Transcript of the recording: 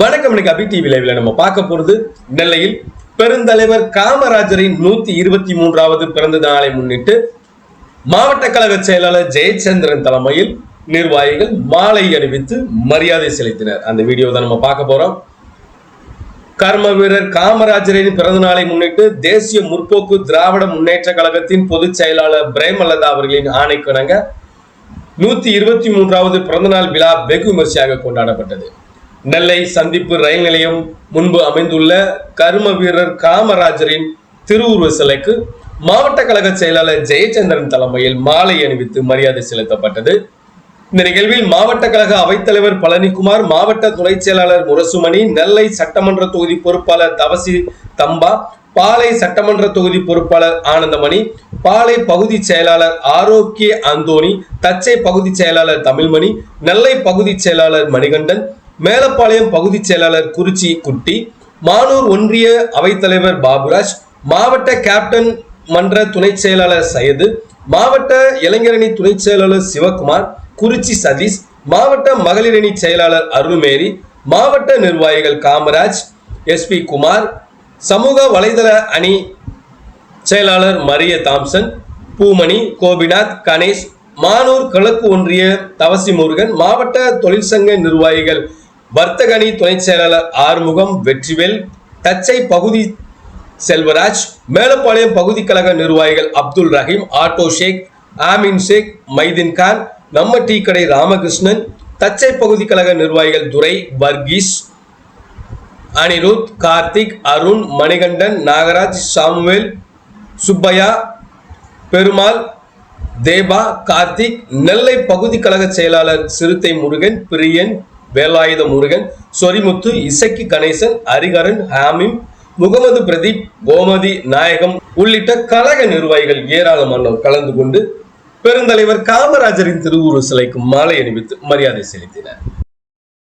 வணக்கம் எனக்கு அபி டிவி லைவ்ல நம்ம பார்க்க போறது நெல்லையில் பெருந்தலைவர் காமராஜரின் நூத்தி இருபத்தி மூன்றாவது பிறந்த நாளை முன்னிட்டு மாவட்ட கழக செயலாளர் ஜெயச்சந்திரன் தலைமையில் நிர்வாகிகள் மாலை அணிவித்து மரியாதை செலுத்தினர். அந்த வீடியோ தான் நம்ம பார்க்க போறோம். கர்ம வீரர் காமராஜரின் பிறந்த நாளை முன்னிட்டு தேசிய முற்போக்கு திராவிட முன்னேற்ற கழகத்தின் பொதுச் செயலாளர் பிரேமலதா அவர்களின் ஆணைக்கிணங்க நூத்தி இருபத்தி மூன்றாவது பிறந்தநாள் விழா வெகு விமர்சையாக கொண்டாடப்பட்டது. நெல்லை சந்திப்பு ரயில் நிலையம் முன்பு அமைந்துள்ள கர்ம வீரர் காமராஜரின் திருவுருவ சிலைக்கு மாவட்ட கழக செயலாளர் ஜெயச்சந்திரன் தலைமையில் மாலை அணிவித்து மரியாதை செலுத்தப்பட்டது. இந்த நிகழ்வில் மாவட்ட கழக அவைத்தலைவர் பழனிக்குமார் மாவட்ட துணை செயலாளர் முரசுமணி நெல்லை சட்டமன்ற தொகுதி பொறுப்பாளர் தவசி தம்பா பாலை சட்டமன்ற தொகுதி பொறுப்பாளர் ஆனந்தமணி பாலை பகுதி செயலாளர் ஆரோக்கிய அந்தோணி தச்சை பகுதி செயலாளர் தமிழ்மணி நெல்லை பகுதி செயலாளர் மணிகண்டன் மேலப்பாளையம் பகுதிச் செயலாளர் குறிச்சி குட்டி மானூர் ஒன்றிய அவைத்தலைவர் பாபுராஜ் மாவட்ட கேப்டன் மன்ற துணை செயலாளர் சையது மாவட்ட இளைஞரணி துணை செயலாளர் சிவகுமார் குறிச்சி சதீஷ் மாவட்ட மகளிரணி செயலாளர் அருள்மேரி மாவட்ட நிர்வாகிகள் காமராஜ் எஸ்பி குமார் சமூக வலைதள அணி செயலாளர் மரிய தாம்சன் பூமணி கோபிநாத் கணேஷ் மானூர் கிழக்கு ஒன்றிய தவசி முருகன் மாவட்ட தொழிற்சங்க நிர்வாகிகள் வர்த்தகணி துணை செயலாளர் ஆறுமுகம் வெற்றிவேல் தச்சை பகுதி செல்வராஜ் மேலப்பாளையம் பகுதி கழக நிர்வாகிகள் அப்துல் ரஹீம் ஆட்டோ ஷேக் ஆமீன் ஷேக் மைதீன் கான் நம்ம டீ கடை ராமகிருஷ்ணன் தச்சை பகுதி கழக நிர்வாகிகள் துரை வர்கீஸ் அனிருத் கார்த்திக் அருண் மணிகண்டன் நாகராஜ் சாமுவேல் சுப்பையா பெருமாள் தேபா கார்த்திக் நெல்லை பகுதி கழக செயலாளர் சிறுத்தை முருகன் பிரியன் வேலாயுத முருகன் சொரிமுத்து இசக்கி கணேசன் ஹரிகரன் ஹாமிம் முகமது பிரதீப் கோமதி நாயகம் உள்ளிட்ட கழக நிர்வாகிகள் ஏராளமானோர் கலந்து கொண்டு பெருந்தலைவர் காமராஜரின் திருவுருவ சிலைக்கு மாலை அணிவித்து மரியாதை செலுத்தினர்.